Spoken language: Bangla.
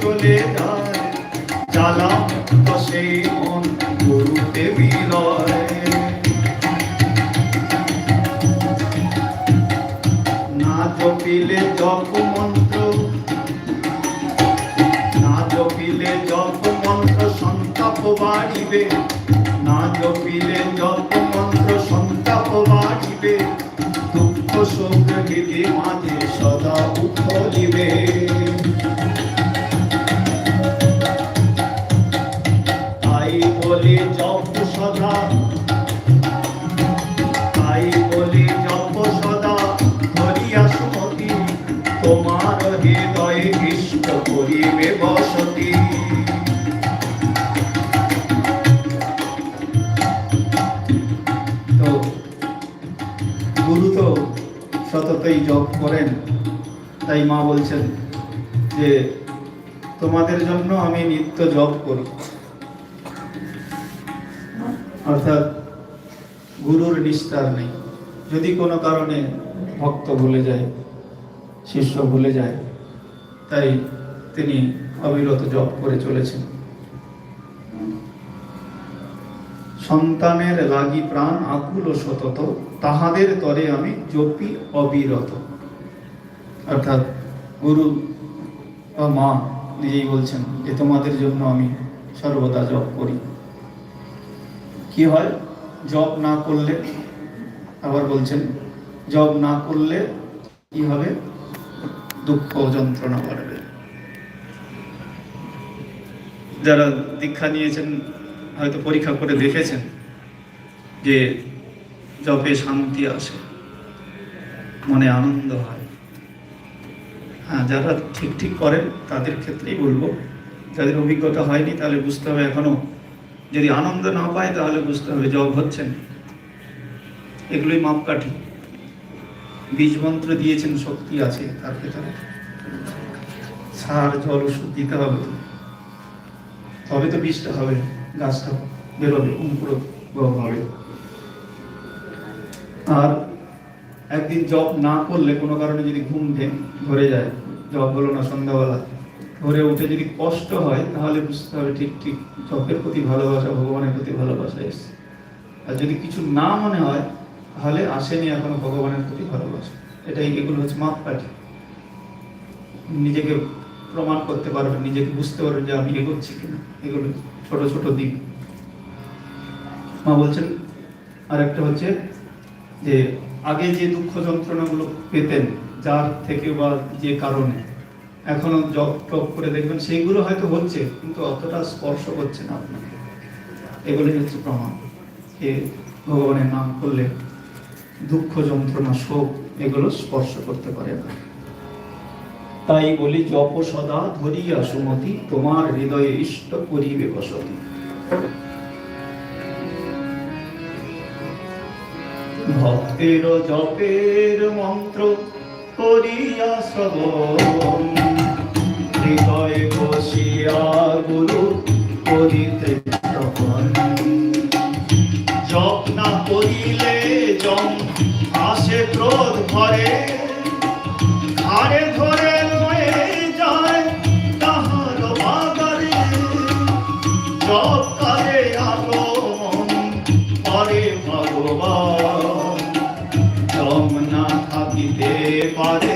চলে যায়। জ্বালা তো সেই মন, গুরুতে বিলয় না জপিলে জপ মন্ত্র, না জপিলে জপ মন্ত্র সন্তাপ বাড়িবে। না জপিলে জপ মন্ত্র সন্তাপ বাড়িবে। দুঃখ শোক হৃদে মাঝে সদা উথলিবে তাই বলে জপ সদা ধরিয়া সুমতি। তোমার হৃদয়ে তো, গুরু তো সততই জপ করেন। তাই মা বলছেন যে, তোমাদের জন্য আমি নিত্য জপ করি অর্থাৎ গুরুর নিস্তার নেই। যদি কোনো কারণে ভক্ত ভুলে যায়, শিষ্য ভুলে যায়, তাই তিনি অবিরত জপ করে চলেছেন। সন্তানের লাগি প্রাণ আকুল ও সতত, তাহাদের তরে আমি জপি অবিরত। অর্থাৎ গুরু বা মা নিজেই বলছেন যে, তোমাদের জন্য আমি সর্বদা জপ করি। কি হয়? জব না করলে, আবার বলছেন জব না করলে কি হবে? দুঃখ যন্ত্রণা বাড়বে। যারা দীক্ষা নিয়েছেন, হয়তো পরীক্ষা করে দেখেছেন যে জপে শান্তি আসে, মনে আনন্দ হয়। হ্যাঁ যারা ঠিক ঠিক করেন, তাদের ক্ষেত্রেই বলব। যাদের অভিজ্ঞতা হয়নি, তাহলে বুঝতে হবে এখনও যদি আনন্দ না পায়, তাহলে বুঝতে হবে জব হচ্ছে না। এগুলোই মাপকাঠি। বীজ মন্ত্র দিয়েছেন, শক্তি আছে তার ভেতরে। সার, জল, ওষুধ দিতে হবে। তবে তো বীজটা হবে, গাছটা বেরোবে, অঙ্কুর হবে। আর একদিন জব না করলে কোনো কারণে যদি ঘুম ধরে যায়, জব হলো না সন্ধ্যাবেলা। ধরে উঠে যদি কষ্ট হয়, তাহলে বুঝতে হবে ঠিক ঠিক জপের প্রতি ভালোবাসা ভগবানের প্রতি ভালোবাসা এসছে। আর যদি কিছু না মনে হয়, তাহলে আসেনি এখনও ভগবানের প্রতি ভালোবাসা। এটাই এগুলো হচ্ছে মাপকাঠি নিজেকে প্রমাণ করতে পারবেন নিজেকে বুঝতে পারবেন যে আমি এগোচ্ছি কিনা। এগুলো ছোট ছোট দিক। মা বলছেন আর একটা হচ্ছে যে, আগে যে দুঃখ যন্ত্রণাগুলো পেতেন, যার থেকে বা যে কারণে এখনও জব টপ করে দেখবেন, সেইগুলো হয়তো হচ্ছে, কিন্তু অতটা স্পর্শ করছে না আপনাকে। এগুলোই হচ্ছে প্রমাণ। যে ভগবানের নাম করলে দুঃখ, যন্ত্রণা, শোক, এগুলো স্পর্শ করতে পারে না। তাই বলি, জপ সদা ধরিয়া সুমতি, তোমার হৃদয়ে ইষ্ট করিবে বসতি। ভক্তের জপের মন্ত্র করিয়া শ্রবণ। হৃদয়ে বসিয়া গুরু করিতে তখন জপ না করিলে জম আসে ক্রোধ ভরে। ঘাড়ে ধরে লয়ে যায় তাহার বাগারে জপ করে ভগবান। জম না পারে